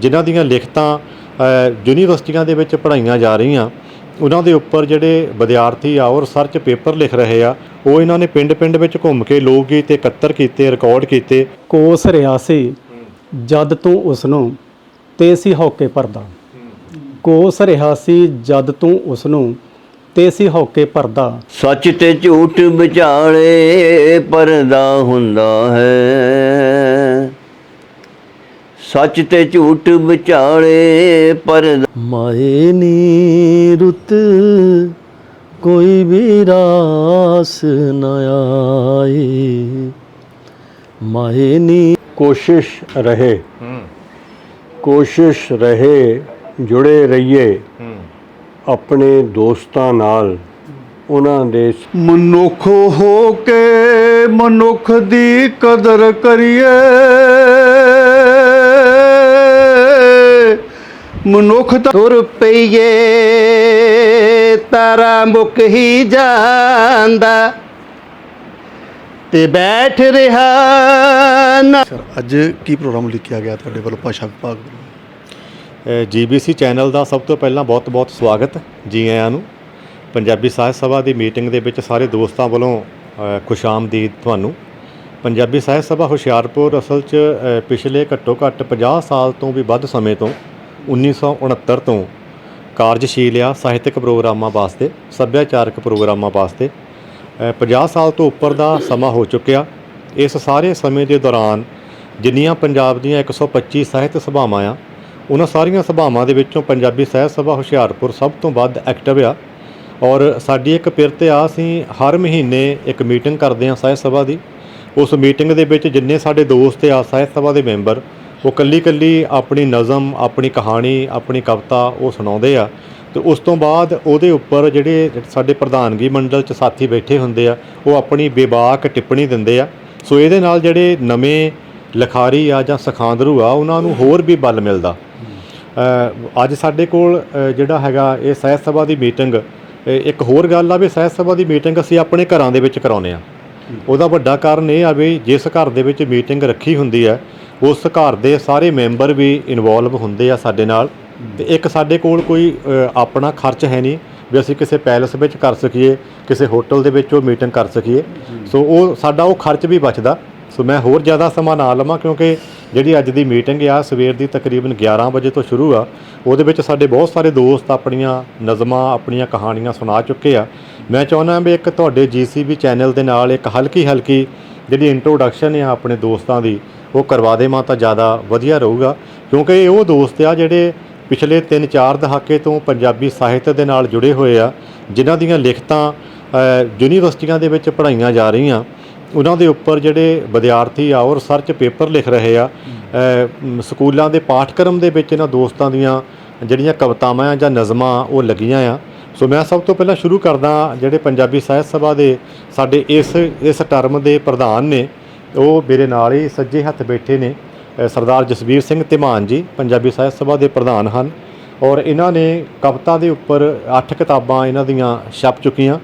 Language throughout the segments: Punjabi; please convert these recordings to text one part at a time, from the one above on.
ਜਿਨ੍ਹਾਂ ਦੀਆਂ ਲਿਖਤਾਂ ਯੂਨੀਵਰਸਿਟੀਆਂ ਦੇ ਵਿੱਚ ਪੜ੍ਹਾਈਆਂ ਜਾ ਰਹੀਆਂ ਉਹਨਾਂ ਦੇ ਉੱਪਰ ਜਿਹੜੇ ਵਿਦਿਆਰਥੀ ਆ ਉਹ ਰਿਸਰਚ ਪੇਪਰ ਲਿਖ ਰਹੇ ਆ ਉਹ ਇਹਨਾਂ ਨੇ ਪਿੰਡ-ਪਿੰਡ ਵਿੱਚ ਘੁੰਮ ਕੇ ਲੋਕ ਗੀਤ ਇਕੱਤਰ ਕੀਤੇ ਰਿਕਾਰਡ ਕੀਤੇ। ਕੋਸ ਰਿਹਾ ਸੀ ਜਦ ਤੂੰ ਉਸ ਨੂੰ ਤੇ ਸੀ ਹੌਕੇ ਭਰਦਾ। ਕੋਸ ਰਿਹਾ ਸੀ ਜਦ ਤੂੰ ਉਸ ਨੂੰ ਤੇ ਸੀ ਹੌਕੇ ਭਰਦਾ। ਸੱਚ ਤੇ ਝੂਠ ਵਿਚਾਲੇ ਪਰਦਾ ਹੁੰਦਾ ਹੈ। ਸੱਚ ਤੇ ਝੂਠ ਵਿਚਾਲੇ ਪਰਦਾ ਮਾਏ ਨੀ ਰੁੱਤ ਕੋਈ ਵੀ ਰਾਸ ਨਾ ਆਏ। ਮਾਏ ਨੀ ਕੋਸ਼ਿਸ਼ ਰਹੇ ਕੋਸ਼ਿਸ਼ ਰਹੇ ਜੁੜੇ ਰਹੀਏ। ਆਪਣੇ ਦੋਸਤਾਂ ਨਾਲ ਉਹਨਾਂ ਦੇ ਮਨੁੱਖ ਹੋ ਕੇ ਮਨੁੱਖ ਦੀ ਕਦਰ ਕਰੀਏ। ਮਨੁੱਖ ਤਾਂ ਤੁਰ ਪਈਏ ਤਾਰਾ ਮੁੱਕ ਹੀ ਜਾਂਦਾ। ਤੇ ਬੈਠ ਰਿਹਾ ਨਾ। ਸਰ ਅੱਜ ਕੀ ਪ੍ਰੋਗਰਾਮ ਲਿਖਿਆ ਗਿਆ ਤੁਹਾਡੇ ਵੱਲੋਂ ਭਾਸ਼ਾ ਵਿਭਾਗ ਜੀਬੀਸੀ ਚੈਨਲ ਦਾ ਸਭ ਤੋਂ ਪਹਿਲਾਂ ਬਹੁਤ-ਬਹੁਤ ਸਵਾਗਤ ਜੀ ਆਇਆਂ ਨੂੰ। ਪੰਜਾਬੀ ਸਾਹਿਤ ਸਭਾ ਦੀ ਮੀਟਿੰਗ ਦੇ ਵਿੱਚ ਸਾਰੇ ਦੋਸਤਾਂ ਵੱਲੋਂ ਅ, ਖੁਸ਼ਾਮਦੀਦ ਤੁਹਾਨੂੰ। ਪੰਜਾਬੀ ਸਾਹਿਤ ਸਭਾ ਹੁਸ਼ਿਆਰਪੁਰ ਅਸਲ 'ਚ ਅ, ਪਿਛਲੇ ਘੱਟੋ-ਘੱਟ 50 ਸਾਲ ਤੋਂ ਵੀ ਵੱਧ ਸਮੇਂ ਤੋਂ 1969 ਤੋਂ ਕਾਰਜਸ਼ੀਲ ਆ ਸਾਹਿਤਕ ਪ੍ਰੋਗਰਾਮਾਂ ਵਾਸਤੇ ਸੱਭਿਆਚਾਰਕ ਪ੍ਰੋਗਰਾਮਾਂ ਵਾਸਤੇ। ਅ, 50 ਸਾਲ ਤੋਂ ਉੱਪਰ ਦਾ ਸਮਾਂ ਹੋ ਚੁੱਕਿਆ। ਇਸ ਸਾਰੇ ਸਮੇਂ ਦੇ ਦੌਰਾਨ ਜਿੰਨੀਆਂ ਪੰਜਾਬ ਦੀਆਂ 125 ਸਾਹਿਤ ਸਭਾਵਾਂ ਆ ਉਹਨਾਂ ਸਾਰੀਆਂ ਸਭਾਵਾਂ ਦੇ ਵਿੱਚੋਂ ਪੰਜਾਬੀ ਸਾਹਿਤ ਸਭਾ ਹੁਸ਼ਿਆਰਪੁਰ ਸਭ ਤੋਂ ਵੱਧ ਐਕਟਿਵ ਆ। ਔਰ ਸਾਡੀ ਇੱਕ ਪਿਰਤ ਆ ਅਸੀਂ ਹਰ ਮਹੀਨੇ ਇੱਕ ਮੀਟਿੰਗ ਕਰਦੇ ਆ ਸਾਹਿਤ ਸਭਾ ਦੀ। ਉਸ ਮੀਟਿੰਗ ਦੇ ਵਿੱਚ ਜਿੰਨੇ ਸਾਡੇ ਦੋਸਤ ਆ ਸਾਹਿਤ ਸਭਾ ਦੇ ਮੈਂਬਰ ਉਹ ਕੱਲੀ ਕੱਲੀ ਆਪਣੀ ਨਜ਼ਮ, ਆਪਣੀ ਕਹਾਣੀ, ਆਪਣੀ ਕਵਿਤਾ ਉਹ ਸੁਣਾਉਂਦੇ ਆ। ਤੇ ਉਸ ਤੋਂ ਬਾਅਦ ਉਹਦੇ ਉੱਪਰ ਜਿਹੜੇ ਸਾਡੇ ਪ੍ਰਧਾਨਗੀ ਮੰਡਲ 'ਚ ਸਾਥੀ ਬੈਠੇ ਹੁੰਦੇ ਆ, ਉਹ ਆਪਣੀ ਬੇਬਾਕ ਟਿੱਪਣੀ ਦਿੰਦੇ ਆ। ਸੋ ਇਹਦੇ ਨਾਲ ਜਿਹੜੇ ਨਵੇਂ ਲਿਖਾਰੀ ਆ ਜਾਂ ਸਖਾਂਦਰੂ ਆ, ਉਹਨਾਂ ਨੂੰ ਹੋਰ ਵੀ ਬਲ ਮਿਲਦਾ। ਅੱਜ ਸਾਡੇ ਕੋਲ ਜਿਹੜਾ ਹੈਗਾ ਇਹ ਸਾਹਿਤ ਸਭਾ ਦੀ ਮੀਟਿੰਗ ਇੱਕ ਹੋਰ ਗੱਲ ਆ ਵੀ ਸਾਹਿਤ ਸਭਾ ਦੀ ਮੀਟਿੰਗ ਅਸੀਂ ਆਪਣੇ ਘਰਾਂ ਦੇ ਵਿੱਚ ਕਰਾਉਂਦੇ ਆ। ਉਹਦਾ ਵੱਡਾ ਕਾਰਨ ਇਹ ਆ ਵੀ ਜਿਸ ਘਰ ਦੇ ਵਿੱਚ ਮੀਟਿੰਗ ਰੱਖੀ ਹੁੰਦੀ ਹੈ ਉਸ ਘਰ ਦੇ ਸਾਰੇ ਮੈਂਬਰ ਵੀ ਇਨਵੋਲਵ ਹੁੰਦੇ ਆ ਸਾਡੇ ਨਾਲ। ਤੇ ਇੱਕ ਸਾਡੇ ਕੋਲ ਕੋਈ ਅ, ਆਪਣਾ ਖਰਚ ਹੈ ਨਹੀਂ ਵੀ ਅਸੀਂ ਕਿਸੇ ਪੈਲਸ ਵਿੱਚ ਕਰ ਸਕੀਏ ਕਿਸੇ ਹੋਟਲ ਦੇ ਵਿੱਚ ਉਹ ਮੀਟਿੰਗ ਕਰ ਸਕੀਏ। ਸੋ ਉਹ ਸਾਡਾ ਉਹ ਖਰਚ ਵੀ ਬਚਦਾ। ਸੋ ਮੈਂ ਹੋਰ ਜ਼ਿਆਦਾ ਸਮਾਂ ਨਾ ਲਵਾਂ ਕਿਉਂਕਿ ਜਿਹੜੀ ਅੱਜ ਦੀ ਮੀਟਿੰਗ ਆ ਸਵੇਰ ਦੀ ਤਕਰੀਬਨ 11 ਵਜੇ ਤੋਂ ਸ਼ੁਰੂ ਆ ਉਹਦੇ ਵਿੱਚ ਸਾਡੇ ਬਹੁਤ ਸਾਰੇ ਦੋਸਤ ਆਪਣੀਆਂ ਨਜ਼ਮਾਂ ਆਪਣੀਆਂ ਕਹਾਣੀਆਂ ਸੁਣਾ ਚੁੱਕੇ ਆ। ਮੈਂ ਚਾਹੁੰਦਾ ਵੀ ਇੱਕ ਤੁਹਾਡੇ ਜੀਸੀਬੀ ਚੈਨਲ ਦੇ ਨਾਲ ਇੱਕ ਹਲਕੀ ਹਲਕੀ ਜਿਹੜੀ ਇੰਟਰੋਡਕਸ਼ਨ ਆ ਆਪਣੇ ਦੋਸਤਾਂ ਦੀ ਉਹ ਕਰਵਾ ਦੇਵਾਂ ਤਾਂ ਜ਼ਿਆਦਾ ਵਧੀਆ ਰਹੂਗਾ। ਕਿਉਂਕਿ ਇਹ ਉਹ ਦੋਸਤ ਆ ਜਿਹੜੇ ਪਿਛਲੇ 3-4 ਦਹਾਕੇ ਤੋਂ ਪੰਜਾਬੀ ਸਾਹਿਤ ਦੇ ਨਾਲ ਜੁੜੇ ਹੋਏ ਆ, ਜਿਨ੍ਹਾਂ ਦੀਆਂ ਲਿਖਤਾਂ ਯੂਨੀਵਰਸਿਟੀਆਂ ਦੇ ਵਿੱਚ ਪੜ੍ਹਾਈਆਂ ਜਾ ਰਹੀਆਂ। ਉਹਨਾਂ ਦੇ ਉੱਪਰ ਜਿਹੜੇ ਵਿਦਿਆਰਥੀ ਆ, ਉਹ ਰਿਸਰਚ ਪੇਪਰ ਲਿਖ ਰਹੇ ਆ। ਸਕੂਲਾਂ ਦੇ ਪਾਠਕ੍ਰਮ ਦੇ ਵਿੱਚ ਇਹਨਾਂ ਦੋਸਤਾਂ ਦੀਆਂ ਜਿਹੜੀਆਂ ਕਵਿਤਾਵਾਂ ਆ ਜਾਂ ਨਜ਼ਮਾਂ ਉਹ ਲੱਗੀਆਂ ਆ। ਸੋ ਮੈਂ ਸਭ ਤੋਂ ਪਹਿਲਾਂ ਸ਼ੁਰੂ ਕਰਦਾ, ਜਿਹੜੇ ਪੰਜਾਬੀ ਸਾਹਿਤ ਸਭਾ ਦੇ ਸਾਡੇ ਇਸ ਇਸ ਟਰਮ ਦੇ ਪ੍ਰਧਾਨ ਨੇ। ਉਹ ਮੇਰੇ ਨਾਲ ਹੀ ਸੱਜੇ ਹੱਥ ਬੈਠੇ ਨੇ ਸਰਦਾਰ ਜਸਵੀਰ ਸਿੰਘ ਧਿਮਾਨ ਜੀ, ਪੰਜਾਬੀ ਸਾਹਿਤ ਸਭਾ ਦੇ ਪ੍ਰਧਾਨ ਹਨ। ਔਰ ਇਹਨਾਂ ਨੇ ਕਵਿਤਾ ਦੇ ਉੱਪਰ 8 ਕਿਤਾਬਾਂ ਇਹਨਾਂ ਦੀਆਂ ਛਪ ਚੁੱਕੀਆਂ।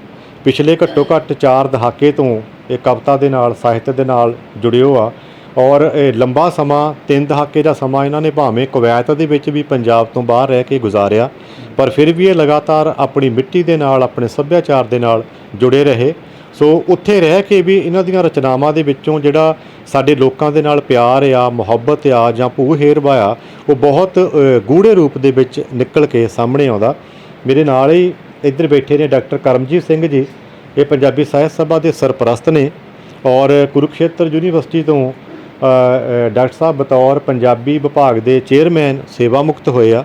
ਪਿਛਲੇ ਘੱਟੋ ਘੱਟ 4 ਦਹਾਕੇ ਤੋਂ ਇਹ ਕਵਿਤਾ ਦੇ ਨਾਲ, ਸਾਹਿਤ ਦੇ ਨਾਲ ਜੁੜਿਓ ਆ। ਔਰ ਇਹ ਲੰਬਾ ਸਮਾਂ, ਤਿੰਨ ਦਹਾਕੇ ਦਾ ਸਮਾਂ ਇਹਨਾਂ ਨੇ ਭਾਵੇਂ ਕੁਵੈਤ ਦੇ ਵਿੱਚ ਵੀ ਪੰਜਾਬ ਤੋਂ ਬਾਹਰ ਰਹਿ ਕੇ ਗੁਜ਼ਾਰਿਆ, ਪਰ ਫਿਰ ਵੀ ਇਹ ਲਗਾਤਾਰ ਆਪਣੀ ਮਿੱਟੀ ਦੇ ਨਾਲ, ਆਪਣੇ ਸੱਭਿਆਚਾਰ ਦੇ ਨਾਲ ਜੁੜੇ ਰਹੇ। ਸੋ ਉੱਥੇ ਰਹਿ ਕੇ ਵੀ ਇਹਨਾਂ ਦੀਆਂ ਰਚਨਾਵਾਂ ਦੇ ਵਿੱਚੋਂ ਜਿਹੜਾ ਸਾਡੇ ਲੋਕਾਂ ਦੇ ਨਾਲ ਪਿਆਰ ਆ ਮੁਹੱਬਤ ਆ ਜਾਂ ਭੂ ਹੇਰਵਾ ਆ ਉਹ ਬਹੁਤ ਅ, ਗੂੜ੍ਹੇ ਰੂਪ ਦੇ ਵਿੱਚ ਨਿਕਲ ਕੇ ਸਾਹਮਣੇ ਆਉਂਦਾ। ਮੇਰੇ ਨਾਲ ਹੀ ਇੱਧਰ ਬੈਠੇ ਨੇ ਡਾਕਟਰ ਕਰਮਜੀਤ ਸਿੰਘ ਜੀ। ਇਹ ਪੰਜਾਬੀ ਸਾਹਿਤ ਸਭਾ ਦੇ ਸਰਪ੍ਰਸਤ ਨੇ ਔਰ ਕੁਰੂਕਸ਼ੇਤਰ ਯੂਨੀਵਰਸਿਟੀ ਤੋਂ ਡਾਕਟਰ ਸਾਹਿਬ ਬਤੌਰ ਪੰਜਾਬੀ ਵਿਭਾਗ ਦੇ ਚੇਅਰਮੈਨ ਸੇਵਾ ਮੁਕਤ ਹੋਏ ਆ।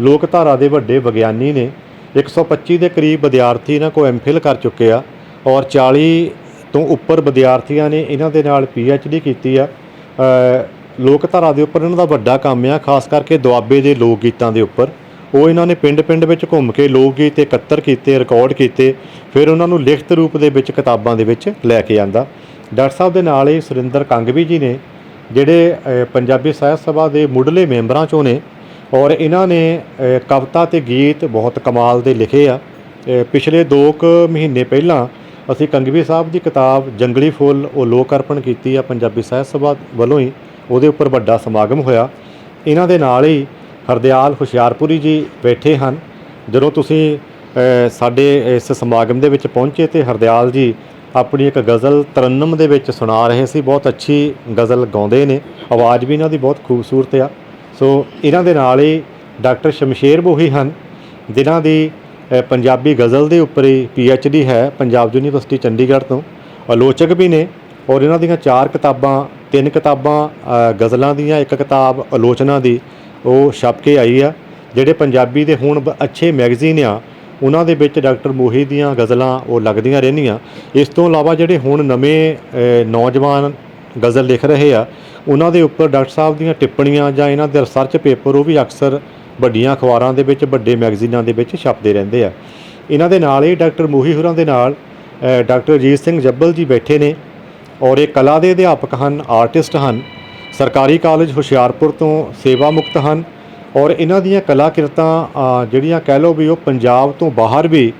ਲੋਕਧਾਰਾ ਦੇ ਵੱਡੇ ਵਿਗਿਆਨੀ ਨੇ। 125 ਦੇ ਕਰੀਬ ਵਿਦਿਆਰਥੀ ਇਹਨਾਂ ਕੋ ਐਮਫਿਲ ਕਰ ਚੁੱਕੇ ਆ। ਔਰ 40 ਤੋਂ ਉੱਪਰ ਵਿਦਿਆਰਥੀਆਂ ਨੇ ਇਹਨਾਂ ਦੇ ਨਾਲ ਡੀ ਕੀਤੀ ਆ। ਅ, ਲੋਕਧਾਰਾ ਦੇ ਉੱਪਰ ਇਹਨਾਂ ਦਾ ਵੱਡਾ ਕੰਮ ਆ ਖਾਸ ਕਰਕੇ ਦੁਆਬੇ ਦੇ ਲੋਕ ਗੀਤਾਂ ਦੇ ਉੱਪਰ। ਉਹ ਇਹਨਾਂ ਨੇ ਪਿੰਡ-ਪਿੰਡ ਵਿੱਚ ਘੁੰਮ ਕੇ ਲੋਕ ਗੀਤ ਇਕੱਤਰ ਕੀਤੇ ਰਿਕਾਰਡ ਕੀਤੇ ਫਿਰ ਉਹਨਾਂ ਨੂੰ ਲਿਖਤ ਰੂਪ ਦੇ ਵਿੱਚ ਕਿਤਾਬਾਂ ਦੇ ਵਿੱਚ ਲੈ ਕੇ ਆਂਦਾ। ਡਾਕਟਰ ਸਾਹਿਬ ਦੇ ਨਾਲ ਹੀ ਸੁਰਿੰਦਰ ਕੰਗਵੀ ਜੀ ਨੇ ਜਿਹੜੇ ਪੰਜਾਬੀ ਸਾਹਿਤ ਸਭਾ ਦੇ ਮੁੱਢਲੇ ਮੈਂਬਰਾਂ ਚੋਂ ਨੇ ਔਰ ਇਹਨਾਂ ਨੇ ਕਵਿਤਾ ਤੇ ਗੀਤ ਬਹੁਤ ਕਮਾਲ ਦੇ ਲਿਖੇ ਆ। ਪਿਛਲੇ 2 ਕੁ ਮਹੀਨੇ ਪਹਿਲਾਂ ਅਸੀਂ ਕੰਗਵੀ ਸਾਹਿਬ ਦੀ ਕਿਤਾਬ ਜੰਗਲੀ ਫੁੱਲ, ਉਹ ਲੋਕ ਅਰਪਣ ਕੀਤੀ ਆ ਪੰਜਾਬੀ ਸਾਹਿਤ ਸਭਾ ਵੱਲੋਂ ਹੀ, ਉਹਦੇ ਉੱਪਰ ਵੱਡਾ ਸਮਾਗਮ ਹੋਇਆ। ਇਹਨਾਂ ਦੇ ਨਾਲ ਹੀ ਹਰਦਿਆਲ ਹੁਸ਼ਿਆਰਪੁਰੀ ਜੀ ਬੈਠੇ ਹਨ। ਜਦੋਂ ਤੁਸੀਂ ਸਾਡੇ ਇਸ ਸਮਾਗਮ ਦੇ ਵਿੱਚ ਪਹੁੰਚੇ ਤੇ ਹਰਦਿਆਲ ਜੀ ਆਪਣੀ ਇੱਕ ਗਜ਼ਲ ਤਰਨਮ ਦੇ ਵਿੱਚ ਸੁਣਾ ਰਹੇ ਸੀ। ਬਹੁਤ ਅੱਛੀ ਗਜ਼ਲ ਗਾਉਂਦੇ ਨੇ। ਆਵਾਜ਼ ਵੀ ਇਹਨਾਂ ਦੀ ਬਹੁਤ ਖੂਬਸੂਰਤ ਆ। ਸੋ, ਇਹਨਾਂ ਦੇ ਨਾਲ ਹੀ ਡਾਕਟਰ ਸ਼ਮਸ਼ੇਰ ਬੋਹੀ ਹਨ, ਜਿਨ੍ਹਾਂ ਦੀ ਪੰਜਾਬੀ ਗਜ਼ਲ ਦੇ ਉੱਪਰ ਹੀ ਪੀ ਐਚ ਡੀ ਹੈ ਪੰਜਾਬ ਯੂਨੀਵਰਸਿਟੀ ਚੰਡੀਗੜ੍ਹ ਤੋਂ। ਆਲੋਚਕ ਵੀ ਨੇ ਔਰ ਇਹਨਾਂ ਦੀਆਂ ਚਾਰ ਕਿਤਾਬਾਂ, ਤਿੰਨ ਕਿਤਾਬਾਂ ਗਜ਼ਲਾਂ ਦੀਆਂ, ਇੱਕ ਕਿਤਾਬ ਆਲੋਚਨਾ ਦੀ, ਉਹ ਛਪ ਕੇ ਆਈ ਆ। ਜਿਹੜੇ ਪੰਜਾਬੀ ਦੇ ਹੁਣ ਬ- ਅੱਛੇ ਮੈਗਜ਼ੀਨ ਆ, ਉਹਨਾਂ ਦੇ ਵਿੱਚ ਡਾਕਟਰ ਮੋਹੀ ਦੀਆਂ ਗਜ਼ਲਾਂ ਉਹ ਲੱਗਦੀਆਂ ਰਹਿੰਦੀਆਂ। ਇਸ ਤੋਂ ਇਲਾਵਾ ਜਿਹੜੇ ਹੁਣ ਨਵੇਂ ਨੌਜਵਾਨ ਗਜ਼ਲ ਲਿਖ ਰਹੇ ਆ, ਉਹਨਾਂ ਦੇ ਉੱਪਰ ਡਾਕਟਰ ਸਾਹਿਬ ਦੀਆਂ ਟਿੱਪਣੀਆਂ ਜਾਂ ਇਹਨਾਂ ਦੇ ਰਿਸਰਚ ਪੇਪਰ, ਉਹ ਵੀ ਅਕਸਰ ਵੱਡੀਆਂ ਅਖਬਾਰਾਂ ਦੇ ਵਿੱਚ, ਵੱਡੇ ਮੈਗਜ਼ੀਨਾਂ ਦੇ ਵਿੱਚ ਛਪਦੇ ਰਹਿੰਦੇ ਆ। ਇਹਨਾਂ ਦੇ ਨਾਲ ਹੀ ਡਾਕਟਰ ਮੋਹੀ ਹੋਰਾਂ ਦੇ ਨਾਲ ਡਾਕਟਰ ਅਜੀਤ ਸਿੰਘ ਜੱਬਲ ਜੀ ਬੈਠੇ ਨੇ ਔਰ ਇਹ ਕਲਾ ਦੇ ਅਧਿਆਪਕ ਹਨ, ਆਰਟਿਸਟ ਹਨ, ਸਰਕਾਰੀ ਕਾਲਜ ਹੁਸ਼ਿਆਰਪੁਰ ਤੋਂ ਸੇਵਾ ਮੁਕਤ ਹਨ ਔਰ ਇਹਨਾਂ ਦੀਆਂ ਕਲਾ ਕਿਰਤਾਂ ਜਿਹੜੀਆਂ ਕਹਿ ਲਓ ਵੀ ਉਹ ਪੰਜਾਬ ਤੋਂ ਬਾਹਰ ਵੀ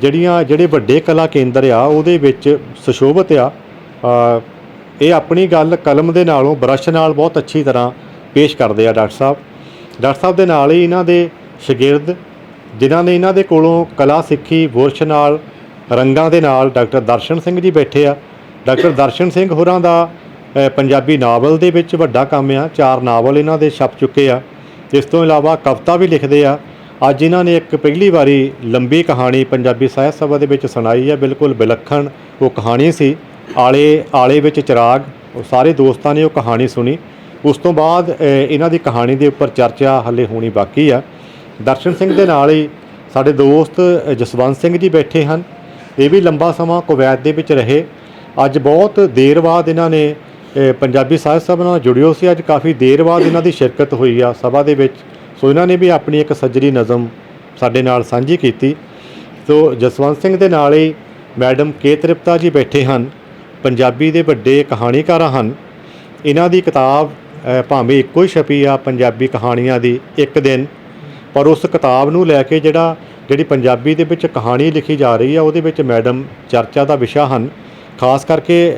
ਜਿਹੜੀਆਂ, ਜਿਹੜੇ ਵੱਡੇ ਕਲਾ ਕੇਂਦਰ ਆ, ਉਹਦੇ ਵਿੱਚ ਸੁਸ਼ੋਭਿਤ ਆ। ਇਹ ਆਪਣੀ ਗੱਲ ਕਲਮ ਦੇ ਨਾਲੋਂ, ਬਰਸ਼ ਨਾਲ ਬਹੁਤ ਅੱਛੀ ਤਰ੍ਹਾਂ ਪੇਸ਼ ਕਰਦੇ ਆ ਡਾਕਟਰ ਸਾਹਿਬ। ਡਾਕਟਰ ਸਾਹਿਬ ਦੇ ਨਾਲ ਹੀ ਇਹਨਾਂ ਦੇ ਸ਼ਾਗਿਰਦ, ਜਿਨ੍ਹਾਂ ਨੇ ਇਹਨਾਂ ਦੇ ਕੋਲੋਂ ਕਲਾ ਸਿੱਖੀ ਬੁਰਸ਼ ਨਾਲ, ਰੰਗਾਂ ਦੇ ਨਾਲ ਡਾਕਟਰ ਦਰਸ਼ਨ ਸਿੰਘ ਜੀ ਬੈਠੇ ਆ। ਡਾਕਟਰ ਦਰਸ਼ਨ ਸਿੰਘ ਹੋਰਾਂ ਦਾ ਪੰਜਾਬੀ ਨਾਵਲ ਦੇ ਵਿੱਚ ਵੱਡਾ ਕੰਮ ਆ। ਚਾਰ ਨਾਵਲ ਇਹਨਾਂ ਦੇ ਛਪ ਚੁੱਕੇ ਆ। ਇਸ ਤੋਂ ਇਲਾਵਾ ਕਵਿਤਾ ਵੀ ਲਿਖਦੇ ਆ। ਅੱਜ ਇਹਨਾਂ ਨੇ ਇੱਕ ਪਹਿਲੀ ਵਾਰੀ ਲੰਬੀ ਕਹਾਣੀ ਪੰਜਾਬੀ ਸਾਹਿਤ ਸਭਾ ਦੇ ਵਿੱਚ ਸੁਣਾਈ ਆ। ਬਿਲਕੁਲ ਵਿਲੱਖਣ ਉਹ ਕਹਾਣੀ ਸੀ। ਆਲੇ ਆਲੇ ਵਿੱਚ ਚਿਰਾਗ, ਉਹ ਸਾਰੇ ਦੋਸਤਾਂ ਨੇ ਉਹ ਕਹਾਣੀ ਸੁਣੀ। ਉਸ ਤੋਂ ਬਾਅਦ ਇਹਨਾਂ ਦੀ ਕਹਾਣੀ ਦੇ ਉੱਪਰ ਚਰਚਾ ਹੱਲੇ ਹੋਣੀ ਬਾਕੀ ਆ। ਦਰਸ਼ਨ ਸਿੰਘ ਦੇ ਨਾਲ ਹੀ ਸਾਡੇ ਦੋਸਤ ਜਸਵੰਤ ਸਿੰਘ ਜੀ ਬੈਠੇ ਹਨ। ਇਹ ਵੀ ਲੰਬਾ ਸਮਾਂ ਕੁਵੈਤ ਦੇ ਵਿੱਚ ਰਹੇ। ਅੱਜ ਬਹੁਤ ਦੇਰ ਬਾਅਦ ਇਹਨਾਂ ਨੇ ਪੰਜਾਬੀ ਸਾਹਿਤ ਸਭਾ ਨਾਲ ਜੁੜਿਓ ਸੀ। ਅੱਜ ਕਾਫੀ ਦੇਰ ਬਾਅਦ ਇਹਨਾਂ ਦੀ ਸ਼ਿਰਕਤ ਹੋਈ ਆ ਸਭਾ ਦੇ ਵਿੱਚ। ਸੋ ਇਹਨਾਂ ਨੇ ਵੀ ਆਪਣੀ ਇੱਕ ਸੱਜਰੀ ਨਜ਼ਮ ਸਾਡੇ ਨਾਲ ਸਾਂਝੀ ਕੀਤੀ। ਸੋ ਜਸਵੰਤ ਸਿੰਘ ਦੇ ਨਾਲ ਹੀ ਮੈਡਮ ਕੇ ਤ੍ਰਿਪਤਾ ਜੀ ਬੈਠੇ ਹਨ। ਪੰਜਾਬੀ ਦੇ ਵੱਡੇ ਕਹਾਣੀਕਾਰ ਹਨ। ਇਹਨਾਂ ਦੀ ਕਿਤਾਬ ਭਾਵੇਂ ਇੱਕੋ ਹੀ ਛਪੀ ਆ ਪੰਜਾਬੀ ਕਹਾਣੀਆਂ ਦੀ ਇੱਕ ਦਿਨ, ਪਰ ਉਸ ਕਿਤਾਬ ਨੂੰ ਲੈ ਕੇ ਜਿਹੜਾ, ਜਿਹੜੀ ਪੰਜਾਬੀ ਦੇ ਵਿੱਚ ਕਹਾਣੀ ਲਿਖੀ ਜਾ ਰਹੀ ਆ, ਉਹਦੇ ਵਿੱਚ ਮੈਡਮ ਚਰਚਾ ਦਾ ਵਿਸ਼ਾ ਹਨ। ਖਾਸ ਕਰਕੇ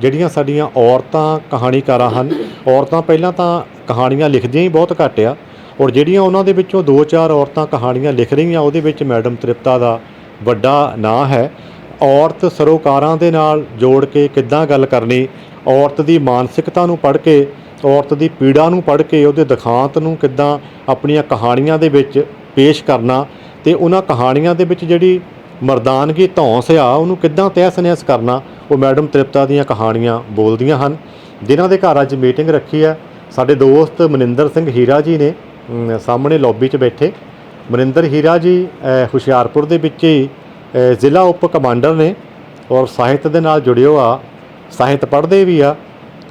ਜਿਹੜੀਆਂ ਸਾਡੀਆਂ ਔਰਤਾਂ ਕਹਾਣੀਕਾਰਾਂ ਹਨ, ਔਰਤਾਂ ਪਹਿਲਾਂ ਤਾਂ ਕਹਾਣੀਆਂ ਲਿਖਦੀਆਂ ਹੀ ਬਹੁਤ ਘੱਟ ਆ, ਔਰ ਜਿਹੜੀਆਂ ਉਹਨਾਂ ਦੇ ਵਿੱਚੋਂ ਦੋ ਚਾਰ ਔਰਤਾਂ ਕਹਾਣੀਆਂ ਲਿਖ ਰਹੀਆਂ, ਉਹਦੇ ਵਿੱਚ ਮੈਡਮ ਤ੍ਰਿਪਤਾ ਦਾ ਵੱਡਾ ਨਾਂ ਹੈ। ਔਰਤ ਸਰੋਕਾਰਾਂ ਦੇ ਨਾਲ ਜੋੜ ਕੇ ਕਿੱਦਾਂ ਗੱਲ ਕਰਨੀ, ਔਰਤ ਦੀ ਮਾਨਸਿਕਤਾ ਨੂੰ ਪੜ੍ਹ ਕੇ ਔਰਤ ਦੀ ਪੀੜਾ ਨੂੰ ਪੜ੍ਹ ਕੇ ਉਹਦੇ ਦਿਖਾਂਤ ਨੂੰ ਕਿੱਦਾਂ ਆਪਣੀਆਂ ਕਹਾਣੀਆਂ ਦੇ ਵਿੱਚ ਪੇਸ਼ ਕਰਨਾ ਤੇ ਉਹਨਾਂ ਕਹਾਣੀਆਂ ਦੇ ਵਿੱਚ ਜਿਹੜੀ ਮਰਦਾਨਗੀ, ਧੌਂਸ ਆ, ਉਹਨੂੰ ਕਿੱਦਾਂ ਤਹਿਸ ਨਹਿਸ ਕਰਨਾ, ਉਹ ਮੈਡਮ ਤ੍ਰਿਪਤਾ ਦੀਆਂ ਕਹਾਣੀਆਂ ਬੋਲਦੀਆਂ ਹਨ। ਜਿਨ੍ਹਾਂ ਦੇ ਘਰ ਅੱਜ ਮੀਟਿੰਗ ਰੱਖੀ ਆ ਸਾਡੇ ਦੋਸਤ ਮਨਿੰਦਰ ਸਿੰਘ ਹੀਰਾ ਜੀ ਨੇ ਸਾਹਮਣੇ ਲੌਬੀ 'ਚ ਬੈਠੇ। ਮਨਿੰਦਰ ਹੀਰਾ ਜੀ ਹੁਸ਼ਿਆਰਪੁਰ ਦੇ ਵਿੱਚ ਹੀ ਜ਼ਿਲ੍ਹਾ ਉਪ ਕਮਾਂਡਰ ਨੇ ਔਰ ਸਾਹਿਤ ਦੇ ਨਾਲ ਜੁੜਿਓ ਆ। ਸਾਹਿਤ ਪੜ੍ਹਦੇ ਵੀ ਆ।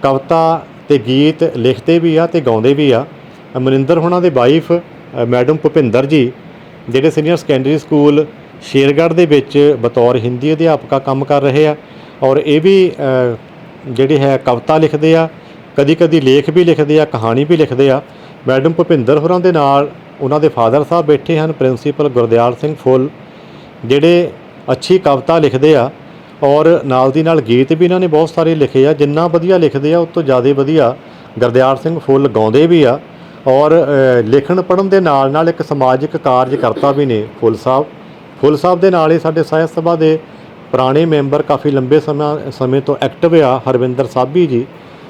ਕਵਿਤਾ ਤੇ ਗੀਤ ਲਿਖਦੇ ਵੀ ਆ ਤੇ ਗਾਉਂਦੇ ਵੀ ਆ। ਅ, ਮਨਿੰਦਰ ਹੁਣਾਂ ਦੇ ਵਾਈਫ ਮੈਡਮ ਭੁਪਿੰਦਰ ਜੀ ਜਿਹੜੇ ਸੀਨੀਅਰ ਸੈਕੰਡਰੀ ਸਕੂਲ ਸ਼ੇਰਗੜ੍ਹ ਦੇ ਵਿੱਚ ਬਤੌਰ ਹਿੰਦੀ ਅਧਿਆਪਕਾ ਕੰਮ ਕਰ ਰਹੇ ਆ ਔਰ ਇਹ ਵੀ ਜਿਹੜੀ ਹੈ ਕਵਿਤਾ ਲਿਖਦੇ ਆ ਕਦੀ ਕਦੀ ਲੇਖ ਵੀ ਲਿਖਦੇ ਆ ਕਹਾਣੀ ਵੀ ਲਿਖਦੇ ਆ। ਮੈਡਮ ਭੁਪਿੰਦਰ ਹੋਰਾਂ ਦੇ ਨਾਲ ਉਹਨਾਂ ਦੇ ਫਾਦਰ ਸਾਹਿਬ ਬੈਠੇ ਹਨ ਪ੍ਰਿੰਸੀਪਲ ਗੁਰਦਿਆਲ ਸਿੰਘ ਫੁੱਲ ਜਿਹੜੇ ਅੱਛੀ ਕਵਿਤਾ ਲਿਖਦੇ ਆ। ਔਰ ਨਾਲ ਦੀ ਨਾਲ ਗੀਤ ਵੀ ਇਹਨਾਂ ਨੇ ਬਹੁਤ ਸਾਰੇ ਲਿਖੇ ਆ, ਜਿੰਨਾ ਵਧੀਆ ਲਿਖਦੇ ਆ ਉਸ ਤੋਂ ਜ਼ਿਆਦਾ ਵਧੀਆ ਗੁਰਦਿਆਲ ਸਿੰਘ ਫੁੱਲ ਗਾਉਂਦੇ ਵੀ ਆ। ਔਰ ਲਿਖਣ ਪੜ੍ਹਨ ਦੇ ਨਾਲ ਨਾਲ ਇੱਕ ਸਮਾਜਿਕ ਕਾਰਜਕਰਤਾ ਵੀ ਨੇ ਫੁੱਲ ਸਾਹਿਬ। ਫੁੱਲ ਸਾਹਿਬ ਦੇ ਨਾਲ ਹੀ ਸਾਡੇ ਸਾਹਿਤ ਸਭਾ ਦੇ ਪੁਰਾਣੇ ਮੈਂਬਰ ਕਾਫੀ ਲੰਬੇ ਸਮਾਂ, ਸਮੇਂ ਤੋਂ ਐਕਟਿਵ ਆ, ਹਰਵਿੰਦਰ ਸਾਬੀ ਜੀ,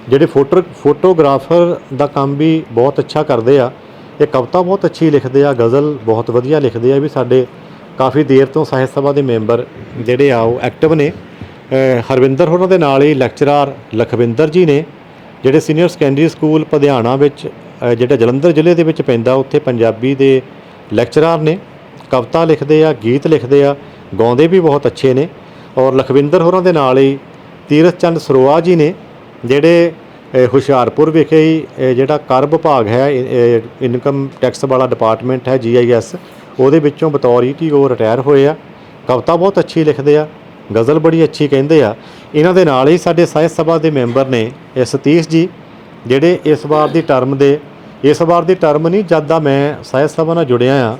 ਜਿਹੜੇ ਫੋਟੋ ਫੋਟੋਗ੍ਰਾਫਰ ਦਾ ਕੰਮ ਵੀ ਬਹੁਤ ਅੱਛਾ ਕਰਦੇ ਆ। ਇਹ ਕਵਿਤਾ ਬਹੁਤ ਅੱਛੀ ਲਿਖਦੇ ਆ, ਗਜ਼ਲ ਬਹੁਤ ਵਧੀਆ ਲਿਖਦੇ ਆ ਵੀ ਸਾਡੇ ਕਾਫੀ ਦੇਰ ਤੋਂ ਸਾਹਿਤ ਸਭਾ ਦੇ ਮੈਂਬਰ ਜਿਹੜੇ ਆ ਉਹ ਐਕਟਿਵ ਨੇ। ਹਰਵਿੰਦਰ ਹੋਰਾਂ ਦੇ ਨਾਲ ਹੀ ਲੈਕਚਰਰ ਲਖਵਿੰਦਰ ਜੀ ਨੇ, ਜਿਹੜੇ ਸੀਨੀਅਰ ਸੈਕੰਡਰੀ ਸਕੂਲ ਪਧਿਆਣਾ ਵਿੱਚ ਜਿਹੜਾ ਜਲੰਧਰ ਜ਼ਿਲ੍ਹੇ ਦੇ ਵਿੱਚ ਪੈਂਦਾ, ਉੱਥੇ ਪੰਜਾਬੀ ਦੇ ਲੈਕਚਰਰ ਨੇ। ਕਵਿਤਾ ਲਿਖਦੇ ਆ, ਗੀਤ ਲਿਖਦੇ ਆ, ਗਾਉਂਦੇ ਵੀ ਬਹੁਤ ਅੱਛੇ ਨੇ। ਔਰ ਲਖਵਿੰਦਰ ਹੋਰਾਂ ਦੇ ਨਾਲ ਹੀ ਤੀਰਥ ਚੰਦ ਸਰੋਆ ਜੀ ਨੇ, ਜਿਹੜੇ ਹੁਸ਼ਿਆਰਪੁਰ ਵਿਖੇ ਹੀ ਜਿਹੜਾ ਕਰ ਵਿਭਾਗ ਹੈ ਇਨਕਮ ਟੈਕਸ ਵਾਲਾ ਡਿਪਾਰਟਮੈਂਟ ਹੈ ਜੀਆਈਐਸ ਉਹਦੇ ਵਿੱਚੋਂ ਬਤੌਰ ਈਟੀਓ ਰਿਟਾਇਰ ਹੋਏ ਆ। ਕਵਿਤਾ ਬਹੁਤ ਅੱਛੀ ਲਿਖਦੇ ਆ ਗਜ਼ਲ ਬੜੀ ਅੱਛੀ ਕਹਿੰਦੇ ਆ। ਇਹਨਾਂ ਦੇ ਨਾਲ ਹੀ ਸਾਡੇ ਸਾਹਿਤ ਸਭਾ ਦੇ ਮੈਂਬਰ ਨੇ ਇਹ ਸਤੀਸ਼ ਜੀ ਜਿਹੜੇ ਇਸ ਵਾਰ ਦੀ ਟਰਮ ਦੇ ਇਸ ਵਾਰ ਦੀ ਟਰਮ ਨਹੀਂ ਜਦ ਦਾ ਮੈਂ ਸਾਹਿਤ ਸਭਾ ਨਾਲ ਜੁੜਿਆ ਆ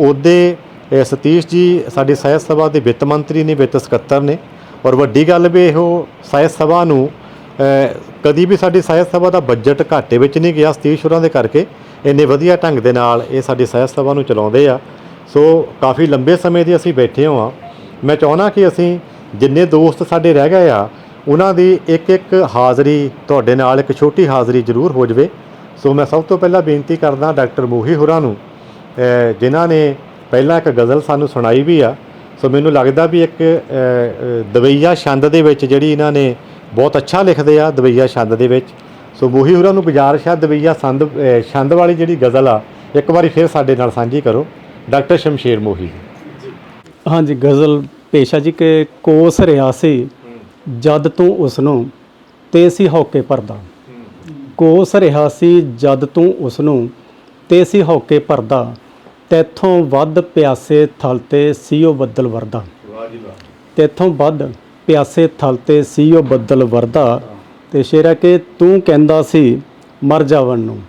ਉਹਦੇ ਸਤੀਸ਼ ਜੀ ਸਾਡੀ ਸਾਹਿਤ ਸਭਾ ਦੇ ਵਿੱਤ ਮੰਤਰੀ ਨੇ ਵਿੱਤ ਸਕੱਤਰ ਨੇ। ਔਰ ਵੱਡੀ ਗੱਲ ਵੀ ਇਹੋ ਸਾਹਿਤ ਸਭਾ ਨੂੰ ਅ, ਕਦੀ ਵੀ ਸਾਡੀ ਸਾਹਿਤ ਸਭਾ ਦਾ ਬਜਟ ਘਾਟੇ ਵਿੱਚ ਨਹੀਂ ਗਿਆ ਸਤੀਸ਼ ਹੋਰਾਂ ਦੇ ਕਰਕੇ। ਇੰਨੇ ਵਧੀਆ ਢੰਗ ਦੇ ਨਾਲ ਇਹ ਸਾਡੀ ਸਾਹਿਤ ਸਭਾ ਨੂੰ ਚਲਾਉਂਦੇ ਆ। ਸੋ ਕਾਫੀ ਲੰਬੇ ਸਮੇਂ ਦੀ ਅਸੀਂ ਬੈਠੇ ਹਾਂ ਮੈਂ ਚਾਹੁੰਦਾ ਕਿ ਅਸੀਂ ਜਿੰਨੇ ਦੋਸਤ ਸਾਡੇ ਰਹਿ ਗਏ ਆ, ਉਹਨਾਂ ਦੀ ਇੱਕ ਇੱਕ ਹਾਜ਼ਰੀ ਤੁਹਾਡੇ ਨਾਲ, ਇੱਕ ਛੋਟੀ ਹਾਜ਼ਰੀ ਜ਼ਰੂਰ ਹੋ ਜਵੇ। ਸੋ ਮੈਂ ਸਭ ਤੋਂ ਪਹਿਲਾਂ ਬੇਨਤੀ ਕਰਦਾ ਡਾਕਟਰ ਮੋਹੀ ਹੋਰਾਂ ਨੂੰ ਜਿਨ੍ਹਾਂ ਨੇ ਪਹਿਲਾਂ ਇੱਕ ਗਜ਼ਲ ਸਾਨੂੰ ਸੁਣਾਈ ਵੀ ਆ। ਸੋ ਮੈਨੂੰ ਲੱਗਦਾ ਵੀ ਇੱਕ ਦਵਈਆ ਛੰਦ ਦੇ ਵਿੱਚ ਜਿਹੜੀ ਇਹਨਾਂ ਨੇ ਬਹੁਤ ਅੱਛਾ ਲਿਖਦੇ ਆ, ਦਵਈਆ ਛੰਦ ਦੇ ਵਿੱਚ। ਸੋ ਮੋਹੀ ਹੋਰਾਂ ਨੂੰ ਗੁਜ਼ਾਰਿਸ਼ ਆ ਦਵਈਆ ਸੰਦ ਛੰਦ ਵਾਲੀ ਜਿਹੜੀ ਗਜ਼ਲ ਆ ਇੱਕ ਵਾਰੀ ਫਿਰ ਸਾਡੇ ਨਾਲ ਸਾਂਝੀ ਕਰੋ। ਡਾਕਟਰ ਸ਼ਮਸ਼ੇਰ ਮੋਹੀ ਹਾਂਜੀ ਗਜ਼ਲ ਪੇਸ਼ਾ ਜੀ ਕਿ ਕੋਸ ਰਿਆ ਸੀ ਜਦ ਤੂੰ ਉਸ ਨੂੰ ਤੇ ਸੀ ਹੌਕੇ ਭਰਦਾ। ਕੋਸ ਰਿਹਾ ਸੀ ਜਦ ਤੂੰ ਉਸ ਨੂੰ ਤੇ ਸੀ ਹੌਕੇ ਭਰਦਾ। ਤੈਥੋਂ ਵੱਧ ਪਿਆਸੇ ਥਲ ਤੇ ਸੀਓ ਬੱਦਲ ਵਰਦਾ। ਤੈਥੋਂ ਵੱਧ ਪਿਆਸੇ ਥਲ ਤੇ ਸੀਓ ਬੱਦਲ ਵਰਦਾ। ਤੇ ਸ਼ੇਰਾ ਕਿ ਤੂੰ ਕਹਿੰਦਾ ਸੀ, ਮਰ ਜਾਵਣ ਨੂੰ,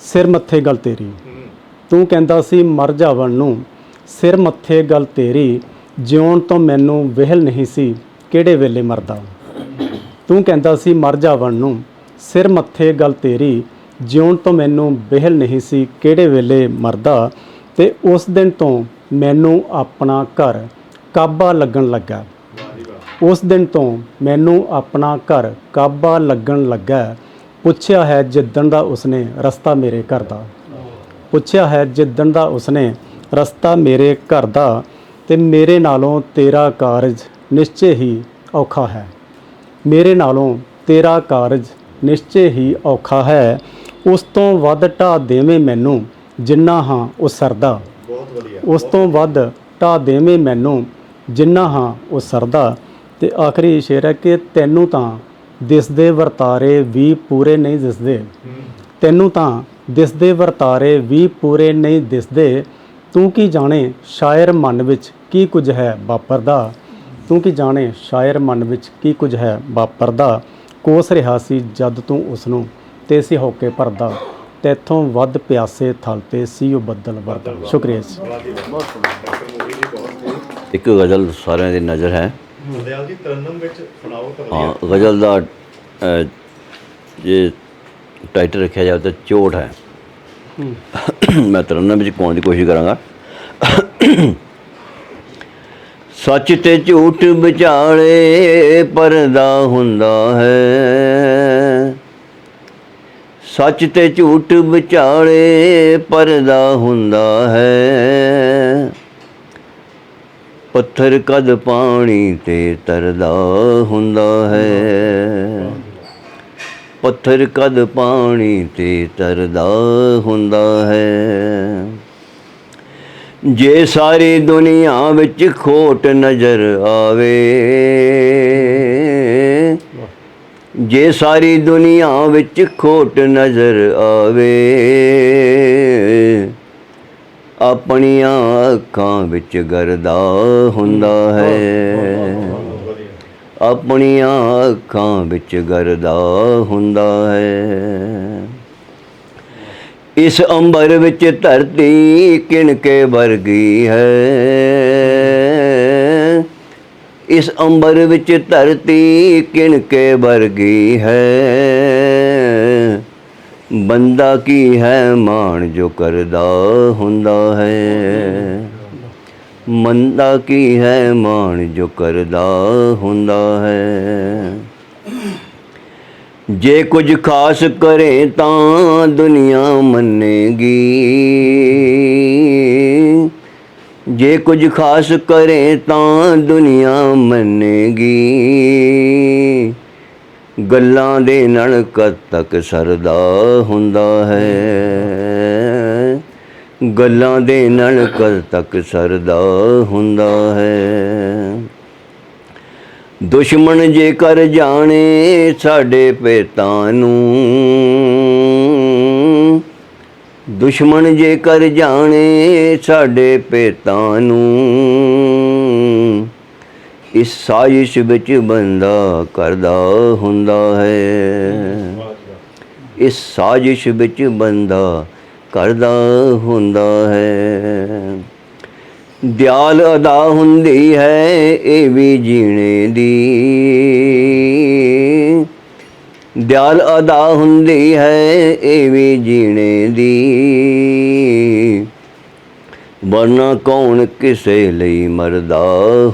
ਸਿਰ ਮੱਥੇ ਗੱਲ ਤੇਰੀ। ਤੂੰ ਕਹਿੰਦਾ ਸੀ, ਮਰ ਜਾਵਣ ਨੂੰ, ਸਿਰ ਮੱਥੇ ਗੱਲ ਤੇਰੀ, ਜਿਉਣ ਤੋਂ ਮੈਨੂੰ ਵਿਹਲ ਨਹੀਂ ਸੀ, ਕਿਹੜੇ ਵੇਲੇ ਮਰਦਾ ਤੂੰ ਕਹਿੰਦਾ ਸੀ, ਮਰ ਜਾਵਣ ਨੂੰ, ਸਿਰ ਮੱਥੇ ਗੱਲ ਤੇਰੀ, ਜਿਉਣ ਤੋਂ ਮੈਨੂੰ ਵਿਹਲ ਨਹੀਂ ਸੀ, ਕਿਹੜੇ ਵੇਲੇ ਮਰਦਾ। ਤੇ ਉਸ ਦਿਨ ਤੋਂ ਮੈਨੂੰ ਆਪਣਾ ਘਰ ਕਾਬਾ ਲੱਗਣ ਲੱਗਾ। ਉਸ ਦਿਨ ਤੋਂ ਮੈਨੂੰ ਆਪਣਾ ਘਰ ਕਾਬਾ ਲੱਗਣ ਲੱਗਾ। ਪੁੱਛਿਆ ਹੈ ਜਿੱਦਣ ਦਾ ਉਸਨੇ ਰਸਤਾ ਮੇਰੇ ਘਰ ਦਾ। ਪੁੱਛਿਆ ਹੈ ਜਿੱਦਣ ਦਾ ਉਸਨੇ ਰਸਤਾ ਮੇਰੇ ਘਰ ਦਾ ਤੇ ਮੇਰੇ ਨਾਲੋਂ ਤੇਰਾ ਕਾਰਜ ਨਿਸ਼ਚੇ ਹੀ ਔਖਾ ਹੈ। ਮੇਰੇ ਨਾਲੋਂ ਤੇਰਾ ਕਾਰਜ ਨਿਸ਼ਚੇ ਹੀ ਔਖਾ ਹੈ। ਉਸ ਤੋਂ ਵੱਧ ਢਾ ਦੇਵੇਂ ਮੈਨੂੰ ਜਿੰਨਾ ਹਾਂ ਉਹ ਸਰਦਾ ਉਸ ਤੋਂ ਵੱਧ ਢਾ ਦੇਵੇਂ ਮੈਨੂੰ ਜਿੰਨਾ ਹਾਂ ਉਹ ਸਰਦਾ ਤੇ ਆਖਰੀ ਸ਼ੇਰ ਹੈ ਕਿ ਤੈਨੂੰ ਤਾਂ ਦਿਸਦੇ ਵਰਤਾਰੇ ਵੀ ਪੂਰੇ ਨਹੀਂ ਦਿਸਦੇ। ਤੈਨੂੰ ਤਾਂ ਦਿਸਦੇ ਵਰਤਾਰੇ ਵੀ ਪੂਰੇ ਨਹੀਂ ਦਿਸਦੇ। ਤੂੰ ਕੀ ਜਾਣੇ ਸ਼ਾਇਰ ਮਨ ਵਿੱਚ ਕੀ ਕੁਝ ਹੈ ਵਾਪਰਦਾ? ਤੂੰ ਕੀ ਜਾਣੇ ਸ਼ਾਇਰ ਮਨ ਵਿੱਚ ਕੀ ਕੁਝ ਹੈ ਵਾਪਰਦਾ? ਕੋਸ ਰਿਹਾ ਸੀ ਜਦ ਤੂੰ ਉਸ ਨੂੰ ਤੇ ਸੀ ਹੋ ਕੇ ਭਰਦਾ। ਤੇਥੋਂ ਵੱਧ ਪਿਆਸੇ ਥਲ ਤੇ ਸੀ ਉਹ ਬੱਦਲ ਵਰਦਾ। ਸ਼ੁਕਰੀਆ ਜੀ। ਇੱਕ ਗਜ਼ਲ ਸਾਰਿਆਂ ਦੀ ਨਜ਼ਰ ਹੈ। ਗੁਰਦਿਆਲ ਜੀ ਤਰਨਮ ਵਿੱਚ ਸੁਣਾਓ ਤਾਂ ਹਾਂ ਗਜ਼ਲ ਦਾ ਜੇ ਟਾਈਟਲ ਰੱਖਿਆ ਜਾਵੇ ਤਾਂ ਚੋਟ ਹੈ। ਮੈਂ ਤਰਨਮ ਵਿੱਚ ਪਾਉਣ ਦੀ ਕੋਸ਼ਿਸ਼ ਕਰਾਂਗਾ। ਸੱਚ ਤੇ ਝੂਠ ਵਿਚਾਲੇ ਪਰਦਾ ਹੁੰਦਾ ਹੈ। ਸੱਚ ਤੇ ਝੂਠ ਵਿਚਾਲੇ ਪਰਦਾ ਹੁੰਦਾ ਹੈ। ਪੱਥਰ ਕਦ ਪਾਣੀ ਤੇ ਤਰਦਾ ਹੁੰਦਾ ਹੈ? ਪੱਥਰ ਕਦ ਪਾਣੀ ਤੇ ਤਰਦਾ ਹੁੰਦਾ ਹੈ? ਜੇ ਸਾਰੀ ਦੁਨੀਆ ਵਿੱਚ ਖੋਟ ਨਜ਼ਰ ਆਵੇ, ਜੇ ਸਾਰੀ ਦੁਨੀਆ ਵਿੱਚ ਖੋਟ ਨਜ਼ਰ ਆਵੇ ਆਪਣੀਆਂ ਅੱਖਾਂ ਵਿੱਚ ਗਰਦਾ ਹੁੰਦਾ ਹੈ। ਆਪਣੀਆਂ ਅੱਖਾਂ ਵਿੱਚ ਗਰਦਾ ਹੁੰਦਾ ਹੈ। ਇਸ ਅੰਬਰ ਵਿੱਚ ਧਰਤੀ ਕਿਣਕੇ ਵਰਗੀ ਹੈ। ਇਸ ਅੰਬਰ ਵਿੱਚ ਧਰਤੀ ਕਿਣਕੇ ਵਰਗੀ ਹੈ। ਬੰਦਾ ਕੀ ਹੈ ਮਾਣ ਜੋ ਕਰਦਾ ਹੁੰਦਾ ਹੈ? ਮੰਦਾ ਕੀ ਹੈ ਮਾਣ ਜੋ ਕਰਦਾ ਹੁੰਦਾ ਹੈ? ਜੇ ਕੁਝ ਖਾਸ ਕਰੇ ਤਾਂ ਦੁਨੀਆ ਮੰਨੇਗੀ। ਜੇ ਕੁਝ ਖਾਸ ਕਰੇ ਤਾਂ ਦੁਨੀਆ ਮੰਨੇਗੀ। ਗੱਲਾਂ ਦੇ ਨਾਲ ਕਦ ਤੱਕ ਸਰਦਾ ਹੁੰਦਾ ਹੈ। ਗੱਲਾਂ ਦੇ ਨਾਲ ਕਦ ਤੱਕ ਸਰਦਾ ਹੁੰਦਾ ਹੈ। ਦੁਸ਼ਮਣ ਜੇ ਕਰ ਜਾਣੇ ਸਾਡੇ ਪੇਤਾਂ ਨੂੰ, ਦੁਸ਼ਮਣ ਜੇ ਕਰ ਜਾਣੇ ਸਾਡੇ ਪੇਤਾਂ ਨੂੰ ਇਸ ਸਾਜ਼ਿਸ਼ ਵਿੱਚ ਬੰਦਾ ਕਰਦਾ ਹੁੰਦਾ ਹੈ। ਇਸ ਸਾਜ਼ਿਸ਼ ਵਿੱਚ ਬੰਦਾ ਕਰਦਾ ਹੁੰਦਾ ਹੈ। ਦਿਆਲ ਅਦਾ ਹੁੰਦੀ ਹੈ, ਇਹ ਵੀ ਜੀਣੇ ਦੀ। ਦਿਆਲ ਅਦਾ ਹੁੰਦੀ ਹੈ, ਇਹ ਵੀ ਜੀਣੇ ਦੀ। ਵਰਨਾ ਕੌਣ ਕਿਸੇ ਲਈ ਮਰਦਾ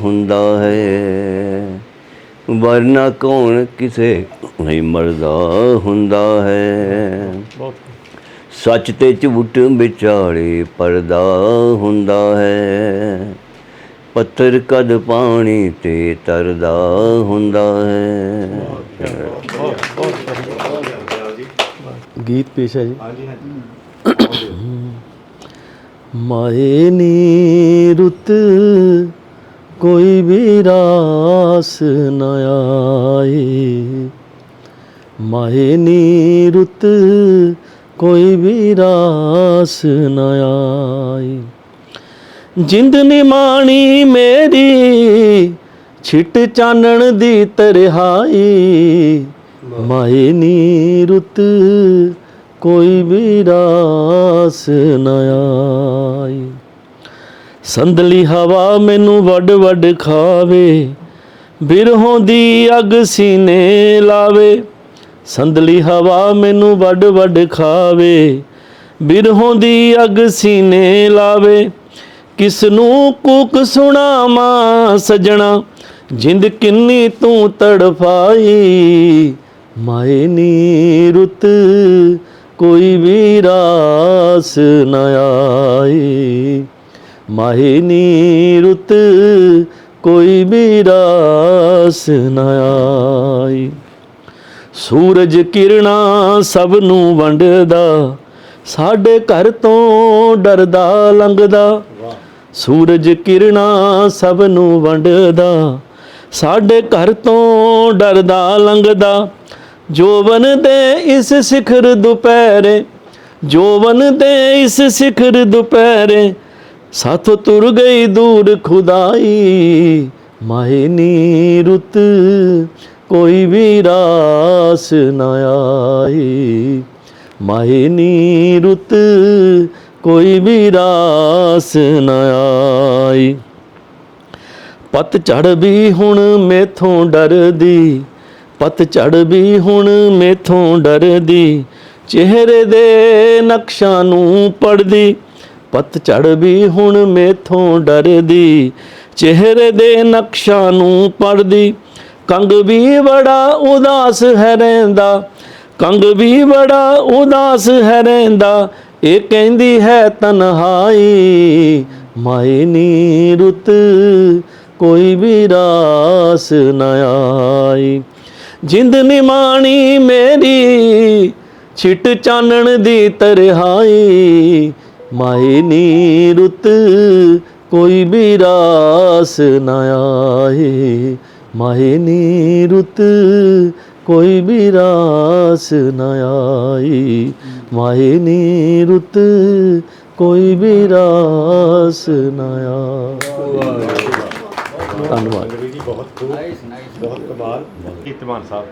ਹੁੰਦਾ ਹੈ? ਵਰਨਾ ਕੌਣ ਕਿਸੇ ਲਈ ਮਰਦਾ ਹੁੰਦਾ ਹੈ? ਸੱਚ ਤੇ ਝੂਠ ਵਿਚਾਲੇ ਪਰਦਾ ਹੁੰਦਾ ਹੈ। ਪੱਥਰ ਕਦ ਪਾਣੀ ਤੇ ਤਰਦਾ ਹੁੰਦਾ ਹੈ? ਗੀਤ ਪੇਸ਼ ਹੈ ਜੀ। ਹਾਂਜੀ ਹਾਂਜੀ। ਮਾਏ ਨੀ ਰੁੱਤ ਕੋਈ ਵੀ ਰਾਸ ਨ ਆਏ। ਮਾਏ ਨੀ ਰੁੱਤ ਕੋਈ ਵੀ ਰਾਸ ਨ ਆਏ। ਜਿੰਦ ਨਿਮਾਣੀ ਮੇਰੀ ਛਿਟ ਚਾਨਣ ਦੀ ਤਰਹਾਈ। ਮਾਏ ਨੀ ਰੁੱਤ ਕੋਈ ਵੀ ਰਾਸ ਨਾ ਆਈ। ਸੰਦਲੀ ਹਵਾ ਮੈਨੂੰ ਵੱਡ ਵੱਡ ਖਾਵੇ, ਬਿਰਹੋਂ ਦੀ ਅੱਗ ਸੀਨੇ ਲਾਵੇ। ਸੰਦਲੀ ਹਵਾ ਮੈਨੂੰ ਵੱਡ ਵੱਡ ਖਾਵੇ, ਬਿਰਹੋਂ ਦੀ ਅੱਗ ਸੀਨੇ ਲਾਵੇ। ਕਿਸ ਨੂੰ ਕੂਕ ਸੁਣਾਵਾਂ ਸਜਣਾ, ਜਿੰਦ ਕਿੰਨੀ ਤੂੰ ਤੜਫਾਈ। ਮਾਏ ਨੀ ਰੁੱਤ ਕੋਈ ਵੀ ਰਾਸ ਨ ਆਏ। ਮਾਹੇ ਨੀ ਰੁੱਤ ਕੋਈ ਵੀ ਰਾਸ ਨ ਆਈ ਸੂਰਜ ਕਿਰਣਾ ਸਭ ਨੂੰ ਵੰਡਦਾ, ਸਾਡੇ ਘਰ ਤੋਂ ਡਰਦਾ, ਲੰਘਦਾ। ਸੂਰਜ ਕਿਰਣਾ ਸਭ ਨੂੰ ਵੰਡਦਾ, ਸਾਡੇ ਘਰ ਤੋਂ ਡਰਦਾ, ਲੰਘਦਾ। ਜੋਵਨ ਦੇ ਇਸ ਸਿਖਰ ਦੁਪਹਿਰੇ ਜੋਵਨ ਦੇ ਇਸ ਸਿਖਰ ਦੁਪਹਿਰੇ, ਸਾਥੋਂ ਤੁਰ ਗਈ ਦੂਰ ਖੁਦਾਈ, ਮਾਹੇ ਨੀ ਰੁੱਤ ਕੋਈ ਵੀ ਰਾਸ ਨਾ ਆਈ। ਮਾਹੇ ਨੀ ਰੁੱਤ ਕੋਈ ਵੀ ਰਾਸ ਨ ਆਈ। ਪਤ ਝੜ ਵੀ ਹੁਣ ਮੇਥੋਂ ਡਰਦੀ ਪਤਝੜ ਵੀ ਹੁਣ ਮੇਥੋਂ ਡਰਦੀ, ਚਿਹਰੇ ਦੇ ਨਕਸ਼ਾਂ ਨੂੰ ਪੜਦੀ ਪਤਝੜ ਵੀ ਹੁਣ ਮੇਥੋਂ ਡਰਦੀ, ਚਿਹਰੇ ਦੇ ਨਕਸ਼ਾਂ ਨੂੰ ਪੜਦੀ ਕੰਗ ਵੀ ਬੜਾ ਉਦਾਸ ਹੈ ਰਹਿੰਦਾ, ਕੰਗ ਵੀ ਬੜਾ ਉਦਾਸ ਹੈ ਰਹਿੰਦਾ। ਇਹ ਕਹਿੰਦੀ ਹੈ, ਤਨਹਾਈ ਮਾਏ ਨੀ ਰੁੱਤ ਕੋਈ ਵੀ ਰਾਸ ਨਾ ਆਈ। ਜਿੰਦ ਨਿਮਾਣੀ ਮੇਰੀ, ਛਿਟ ਚਾਨਣ ਦੀ ਤਰਹਾਈ। ਮਾਏ ਨੀ ਰੁੱਤ ਕੋਈ ਵੀ ਰਾਸ ਨਾ ਆਏ। ਮਾਏ ਨੀ ਰੁੱਤ ਕੋਈ ਵੀ ਰਾਸ ਨਾ ਆਈ ਮਾਏ ਨੀ ਰੁੱਤ ਕੋਈ ਵੀ ਰਾਸ ਨ ਆਈ ਧੰਨਵਾਦ। ਬਹੁਤ ਬਹੁਤ ਕਮਾਲ ਕੀਰਤਮਾਨ ਸਾਹਿਬ।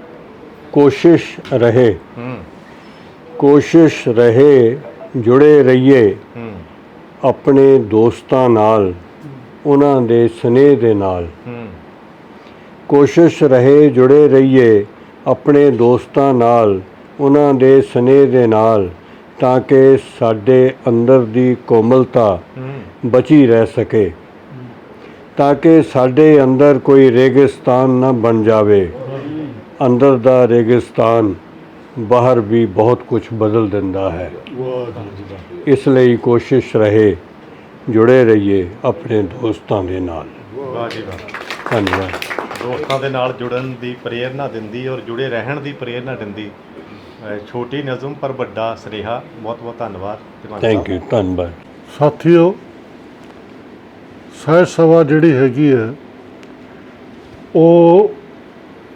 ਕੋਸ਼ਿਸ਼ ਰਹੇ। ਹੂੰ। ਕੋਸ਼ਿਸ਼ ਰਹੇ ਜੁੜੇ ਰਹੀਏ। ਹੂੰ। ਆਪਣੇ ਦੋਸਤਾਂ ਨਾਲ ਉਹਨਾਂ ਦੇ ਸਨੇਹ ਦੇ ਨਾਲ। ਹੂੰ। ਕੋਸ਼ਿਸ਼ ਰਹੇ ਜੁੜੇ ਰਹੀਏ ਆਪਣੇ ਦੋਸਤਾਂ ਨਾਲ ਉਹਨਾਂ ਦੇ ਸਨੇਹ ਦੇ ਨਾਲ ਤਾਂ ਕਿ ਸਾਡੇ ਅੰਦਰ ਦੀ ਕੋਮਲਤਾ ਹੂੰ। ਬਚੀ ਰਹਿ ਸਕੇ। ਤਾਂ ਕਿ ਸਾਡੇ ਅੰਦਰ ਕੋਈ ਰੇਗਿਸਤਾਨ ਨਾ ਬਣ ਜਾਵੇ। ਅੰਦਰ ਦਾ ਰੇਗਿਸਤਾਨ ਬਾਹਰ ਵੀ ਬਹੁਤ ਕੁਝ ਬਦਲ ਦਿੰਦਾ ਹੈ। ਇਸ ਲਈ ਕੋਸ਼ਿਸ਼ ਰਹੇ ਜੁੜੇ ਰਹੀਏ ਆਪਣੇ ਦੋਸਤਾਂ ਦੇ ਨਾਲ। ਵਾਹ ਜੀ ਵਾਹ ਧੰਨਵਾਦ। ਦੋਸਤਾਂ ਦੇ ਨਾਲ ਜੁੜਨ ਦੀ ਪ੍ਰੇਰਨਾ ਦਿੰਦੀ ਔਰ ਜੁੜੇ ਰਹਿਣ ਦੀ ਪ੍ਰੇਰਨਾ ਦਿੰਦੀ। ਛੋਟੀ ਨਜ਼ਮ ਪਰ ਵੱਡਾ ਸੁਨੇਹਾ। ਬਹੁਤ ਬਹੁਤ ਧੰਨਵਾਦ। ਥੈਂਕ ਯੂ ਧੰਨਵਾਦ। ਸਾਥੀਓ ਸਹਿਜ ਸਭਾ ਜਿਹੜੀ ਹੈਗੀ ਹੈ ਉਹ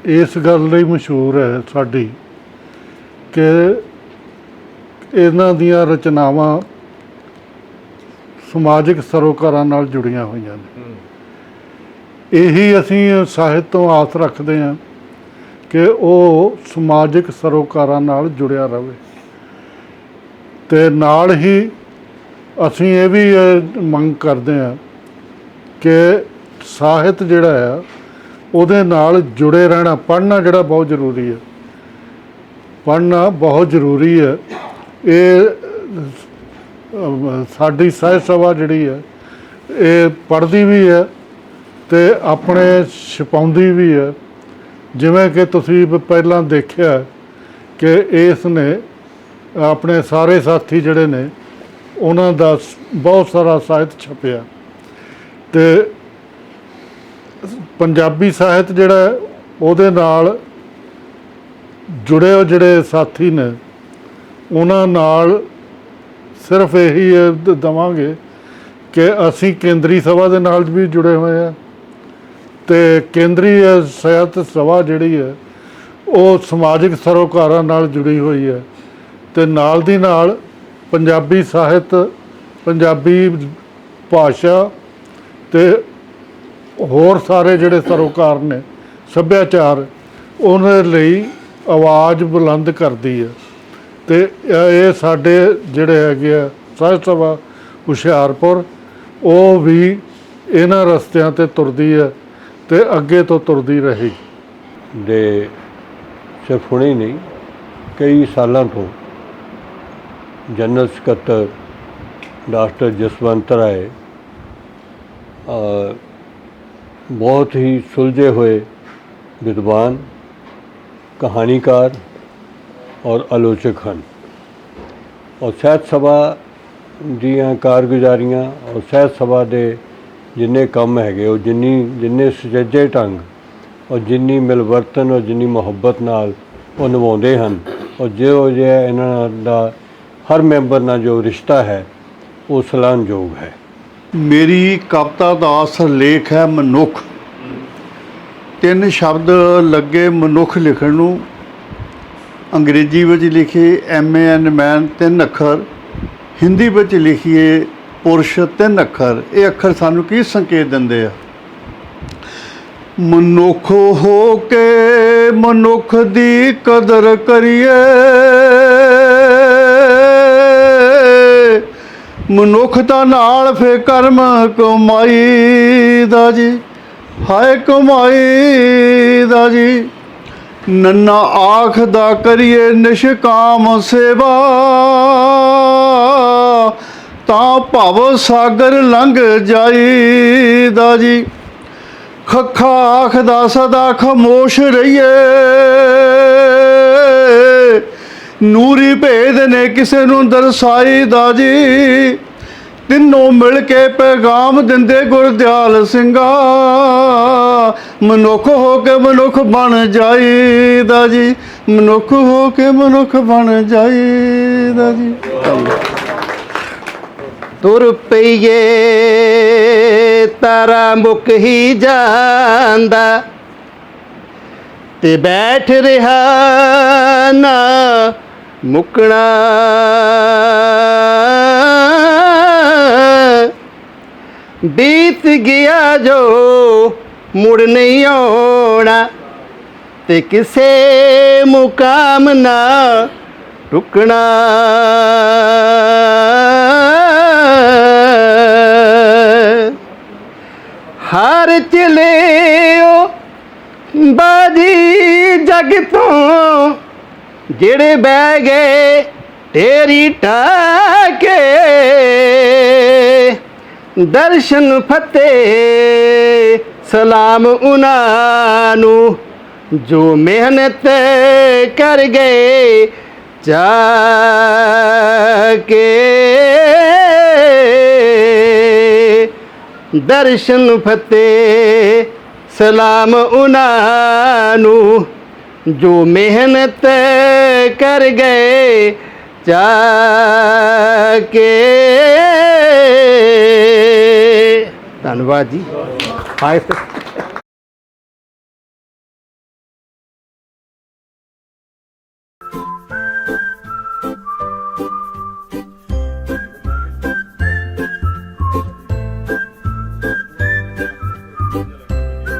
ਇਸ ਗੱਲ ਲਈ ਮਸ਼ਹੂਰ ਹੈ ਸਾਡੀ ਕਿ ਇਹਨਾਂ ਦੀਆਂ ਰਚਨਾਵਾਂ ਸਮਾਜਿਕ ਸਰੋਕਾਰਾਂ ਨਾਲ ਜੁੜੀਆਂ ਹੋਈਆਂ ਨੇ। ਇਹੀ ਅਸੀਂ ਸਾਹਿਤ ਤੋਂ ਆਸ ਰੱਖਦੇ ਹਾਂ ਕਿ ਉਹ ਸਮਾਜਿਕ ਸਰੋਕਾਰਾਂ ਨਾਲ ਜੁੜਿਆ ਰਹੇ ਤੇ ਨਾਲ ਹੀ ਅਸੀਂ ਇਹ ਵੀ ਮੰਗ ਕਰਦੇ ਹਾਂ ਕਿ ਸਾਹਿਤ ਜਿਹੜਾ ਆ, ਉਹਦੇ ਨਾਲ ਜੁੜੇ ਰਹਿਣਾ, ਪੜ੍ਹਨਾ ਜਿਹੜਾ ਬਹੁਤ ਜ਼ਰੂਰੀ ਹੈ ਪੜ੍ਹਨਾ ਬਹੁਤ ਜ਼ਰੂਰੀ ਹੈ ਇਹ ਸਾਡੀ ਸਾਹਿਤ ਸਭਾ ਜਿਹੜੀ ਹੈ ਇਹ ਪੜ੍ਹਦੀ ਵੀ ਹੈ ਤੇ ਆਪਣੇ ਛਪਾਉਂਦੀ ਵੀ ਹੈ ਜਿਵੇਂ ਕਿ ਤੁਸੀਂ ਪਹਿਲਾਂ ਦੇਖਿਆ ਕਿ ਇਸ ਨੇ ਆਪਣੇ ਸਾਰੇ ਸਾਥੀ ਜਿਹੜੇ ਨੇ, ਉਹਨਾਂ ਦਾ ਸ- ਬਹੁਤ ਸਾਰਾ ਸਾਹਿਤ ਛਪਿਆ। ਤੇ ਪੰਜਾਬੀ ਸਾਹਿਤ ਜਿਹੜਾ ਉਹਦੇ ਨਾਲ ਜੁੜੇ ਹੋਏ ਜਿਹੜੇ ਸਾਥੀ ਨੇ ਉਹਨਾਂ ਨਾਲ ਸਿਰਫ ਇਹੀ ਹੈ ਦਵਾਂਗੇ ਕਿ ਅਸੀਂ ਕੇਂਦਰੀ ਸਭਾ ਦੇ ਨਾਲ ਵੀ ਜੁੜੇ ਹੋਏ ਆ ਤੇ ਕੇਂਦਰੀ ਅ, ਸਾਹਿਤ ਸਭਾ ਜਿਹੜੀ ਹੈ ਉਹ ਸਮਾਜਿਕ ਸਰੋਕਾਰਾਂ ਨਾਲ ਜੁੜੀ ਹੋਈ ਹੈ ਤੇ ਨਾਲ ਦੀ ਨਾਲ ਪੰਜਾਬੀ ਸਾਹਿਤ ਪੰਜਾਬੀ ਭਾਸ਼ਾ ਤੇ ਹੋਰ ਸਾਰੇ ਜਿਹੜੇ ਸਰੋਕਾਰ ਨੇ, ਸੱਭਿਆਚਾਰ ਉਹਨਾਂ ਲਈ ਆਵਾਜ਼ ਬੁਲੰਦ ਕਰਦੀ ਹੈ। ਤੇ ਇਹ ਸਾਡੇ ਜਿਹੜੇ ਹੈਗੇ ਆ ਸਾਹਿਤ ਸਭਾ, ਹੁਸ਼ਿਆਰਪੁਰ, ਉਹ ਵੀ ਇਹਨਾਂ ਰਸਤਿਆਂ ਤੇ ਤੁਰਦੀ ਹੈ ਤੇ ਅੱਗੇ ਤੋਂ ਤੁਰਦੀ ਰਹੀ। ਦੇ ਸਿਰਫ ਹੁਣੇ ਨਹੀਂ, ਕਈ ਸਾਲਾਂ ਤੋਂ ਜਨਰਲ ਸਕੱਤਰ ਡਾਕਟਰ ਜਸਵੰਤ ਰਾਏ ਬਹੁਤ ਹੀ ਸੁਲਝੇ ਹੋਏ ਵਿਦਵਾਨ, ਕਹਾਣੀਕਾਰ ਔਰ ਆਲੋਚਕ ਹਨ। ਔਰ ਸਾਹਿਤ ਸਭਾ ਦੀਆਂ ਕਾਰਗੁਜ਼ਾਰੀਆਂ ਔਰ ਸਾਹਿਤ ਸਭਾ ਦੇ ਜਿੰਨੇ ਕੰਮ ਹੈਗੇ, ਉਹ ਜਿੰਨੀ, ਜਿੰਨੇ ਸੁਚੱਜੇ ਢੰਗ ਔਰ ਜਿੰਨੀ ਮਿਲਵਰਤਨ ਔਰ ਜਿੰਨੀ ਮੁਹੱਬਤ ਨਾਲ ਉਹ ਨਿਭਾਉਂਦੇ ਹਨ, ਔਰ ਜਿਹੋ ਜਿਹਾ ਇਹਨਾਂ ਦਾ ਹਰ ਮੈਂਬਰ ਨਾਲ ਜੋ ਰਿਸ਼ਤਾ ਹੈ, ਉਹ ਸਲਾਹਯੋਗ ਹੈ। ਮੇਰੀ ਕਵਿਤਾ ਦਾ ਸਰਲੇਖ ਹੈ ਮਨੁੱਖ। ਤਿੰਨ ਸ਼ਬਦ ਲੱਗੇ ਮਨੁੱਖ ਲਿਖਣ ਨੂੰ। ਅੰਗਰੇਜ਼ੀ ਵਿੱਚ ਲਿਖੇ ਐਮ ਏ ਐਨ ਮੈਨ ਤਿੰਨ ਅੱਖਰ। ਹਿੰਦੀ ਵਿੱਚ ਲਿਖੀਏ ਪੁਰਸ਼, ਤਿੰਨ ਅੱਖਰ। ਇਹ ਅੱਖਰ ਸਾਨੂੰ ਕੀ ਸੰਕੇਤ ਦਿੰਦੇ ਆ? ਮਨੁੱਖ ਹੋ ਕੇ ਮਨੁੱਖ ਦੀ ਕਦਰ ਕਰੀਏ। ਮਨੁੱਖਤਾ ਨਾਲ ਫੇ ਕਰਮ ਕਮਾਈ ਦਾ ਜੀ। ਹਾਏ ਕਮਾਈ ਦਾ ਜੀ। ਨੰਨਾ ਆਖ ਦਾ ਕਰੀਏ ਨਿਸ਼ਕਾਮ ਸੇਵਾ। ਤਾਂ ਭਵ ਸਾਗਰ ਲੰਘ ਜਾਈਦਾ ਜੀ। ਖੱਖਾ ਆਖਦਾ ਸਦਾ ਖਮੋਸ਼ ਰਹੀਏ। ਨੂਰੀ ਭੇਦ ਨੇ ਕਿਸੇ ਨੂੰ ਦਰਸਾਈ ਦਾ ਜੀ। ਤਿੰਨੋਂ ਮਿਲ ਕੇ ਪੈਗਾਮ ਦਿੰਦੇ ਗੁਰਦਿਆਲ ਸਿੰਘਾ। ਮਨੁੱਖ ਹੋ ਕੇ ਮਨੁੱਖ ਬਣ ਜਾਈਦਾ ਜੀ। ਮਨੁੱਖ ਹੋ ਕੇ ਮਨੁੱਖ ਬਣ ਜਾਈਦਾ ਜੀ। ਤੁਰ ਪਈਏ, ਤਾਰਾ ਮੁੱਕ ਹੀ ਜਾਂਦਾ। ਤੇ ਬੈਠ ਰਿਹਾ ਨਾ ਮੁਕਣਾ। ਬੀਤ ਗਿਆ ਜੋ ਮੁੜ ਨਹੀਂ ਆਉਣਾ। ਤੇ ਕਿਸੇ ਮੁਕਾਮ ਨਾ ਰੁਕਣਾ। ਹਰ ਚਲਿਓ ਬਾਜੀ ਜਗ ਤੋਂ। ਜਿਹੜੇ ਬਹਿ ਗਏ ਤੇਰੀ ਟਾਕੇ। ਦਰਸ਼ਨ ਫਤਿਹ, ਸਲਾਮ ਉਹਨਾਂ ਨੂੰ ਜੋ ਮਿਹਨਤ ਕਰ ਗਏ ਜਾ ਕੇ ਦਰਸ਼ਨ ਫਤਿਹ, ਸਲਾਮ ਉਹਨਾਂ ਨੂੰ ਜੋ ਮਿਹਨਤ ਕਰ ਗਏ ਜਾ ਕੇ। ਧੰਨਵਾਦ ਜੀ। ਹਾਏ